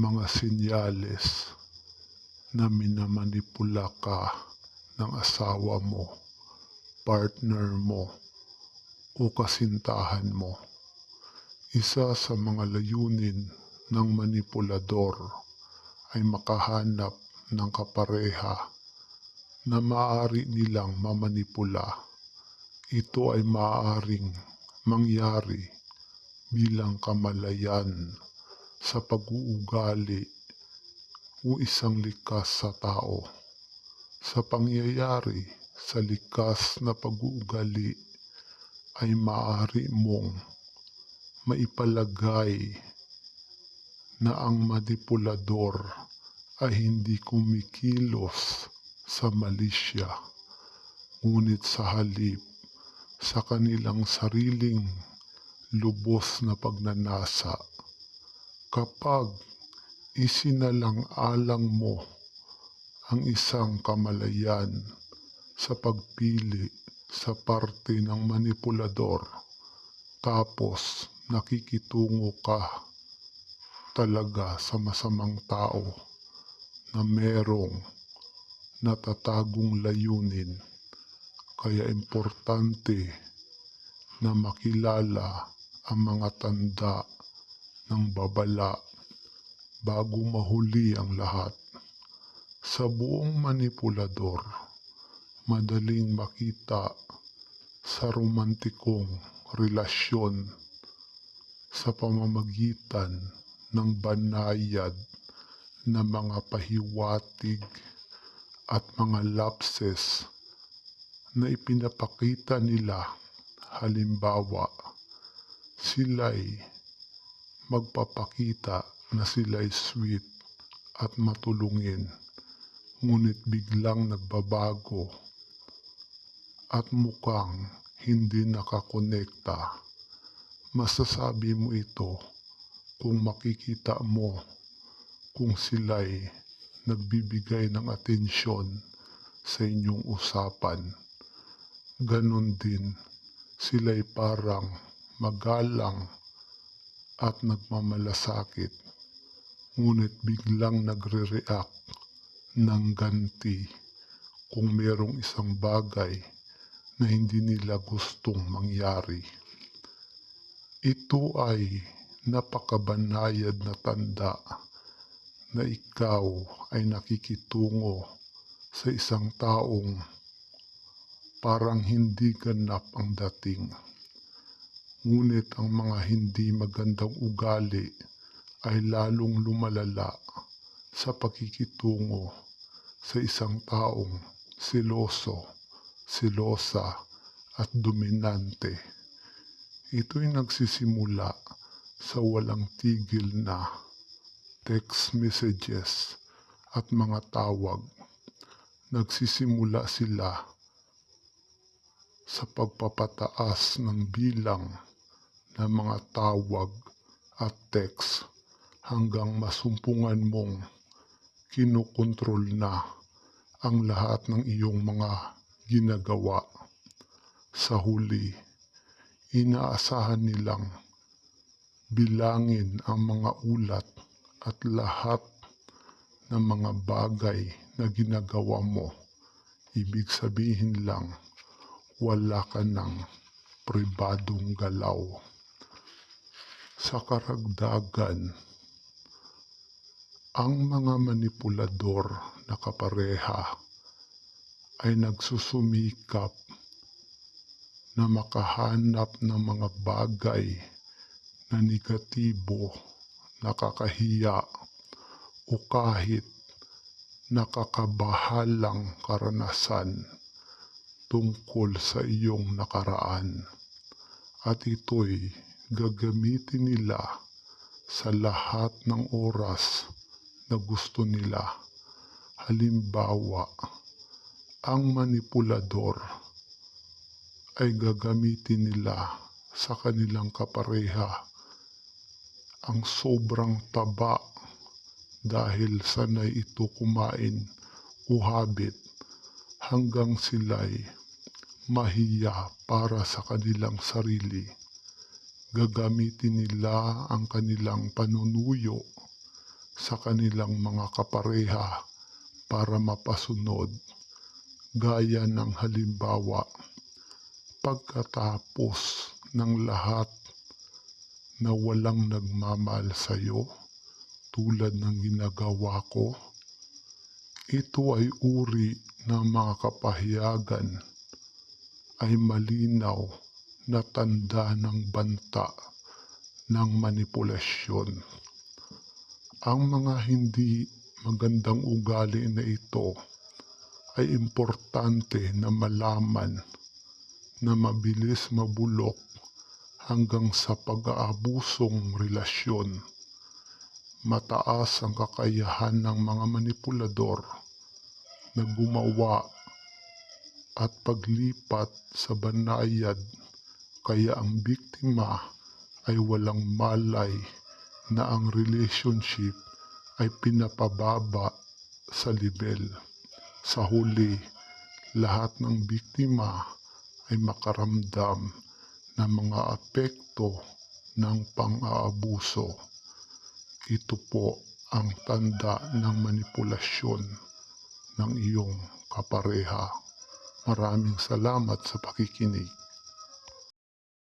mga senyales na minamanipula ka ng asawa mo, partner mo, o kasintahan mo. Isa sa mga layunin ng manipulador ay makahanap ng kapareha na maaari nilang mamanipula. Ito ay maaaring mangyari bilang kamalayan sa pag-uugali o isang likas sa tao. Sa pangyayari sa likas na pag-uugali ay maaari mong maipalagay na ang manipulador ay hindi kumikilos sa malisya, ngunit sa halip sa kanilang sariling lubos na pagnanasa. Kapag isinalang-alang mo ang isang kamalayan sa pagpili sa parte ng manipulador, tapos nakikitungo ka talaga sa masamang tao na merong natatagong layunin. Kaya importante na makilala ang mga tanda ng babala bago mahuli ang lahat. Sa buong manipulador, madaling makita sa romantikong relasyon sa pamamagitan ng banayad na mga pahiwatig at mga lapses na ipinapakita nila. Halimbawa, sila'y magpapakita na sila'y sweet at matulungin, ngunit biglang nagbabago at mukhang hindi nakakonekta. Masasabi mo ito kung makikita mo kung sila'y nagbibigay ng atensyon sa inyong usapan. Ganon din, sila'y parang magalang at nagmamalasakit, ngunit biglang nagre-react ng ganti kung merong isang bagay na hindi nila gustong mangyari. Ito ay napakabanayad na tanda na ikaw ay nakikitungo sa isang taong parang hindi ganap ang dating. Ngunit ang mga hindi magandang ugali ay lalong lumalala sa pakikitungo sa isang taong siloso, silosa at dominante. Ito'y nagsisimula sa walang tigil na text messages at mga tawag. Nagsisimula sila sa pagpapataas ng bilang ng mga tawag at text hanggang masumpungan mong kinukontrol na ang lahat ng iyong mga ginagawa. Sa huli, inaasahan nilang bilangin ang mga ulat at lahat ng mga bagay na ginagawa mo. Ibig sabihin lang, wala ka ng pribadong galaw. Sa karagdagan, ang mga manipulador na kapareha ay nagsusumikap na makahanap ng mga bagay na negatibo, nakakahiya o kahit nakakabahalang karanasan tungkol sa iyong nakaraan. At ito'y gagamitin nila sa lahat ng oras na gusto nila. Halimbawa, ang manipulador ay gagamitin nila sa kanilang kapareha ang sobrang taba dahil sanay ito kumain o habit hanggang sila'y mahiya para sa kanilang sarili. Gagamitin nila ang kanilang panunuyo sa kanilang mga kapareha para mapasunod. Gaya ng halimbawa pagkatapos ng lahat na walang nagmamahal sa iyo tulad ng ginagawa ko ito ay uri ng mga kapahiyagan. Ay malinaw na tanda ng banta ng manipulasyon. Ang mga hindi magandang ugali na ito ay importante na malaman na mabilis mabulok hanggang sa pag-aabusong relasyon. Mataas ang kakayahan ng mga manipulador na gumawa at paglipat sa banayad kaya ang biktima ay walang malay na ang relationship ay pinapababa sa level. Sa huli, lahat ng biktima ay makaramdam ng mga apekto ng pang-aabuso. Ito po ang tanda ng manipulasyon ng iyong kapareha. Maraming salamat sa pakikinig.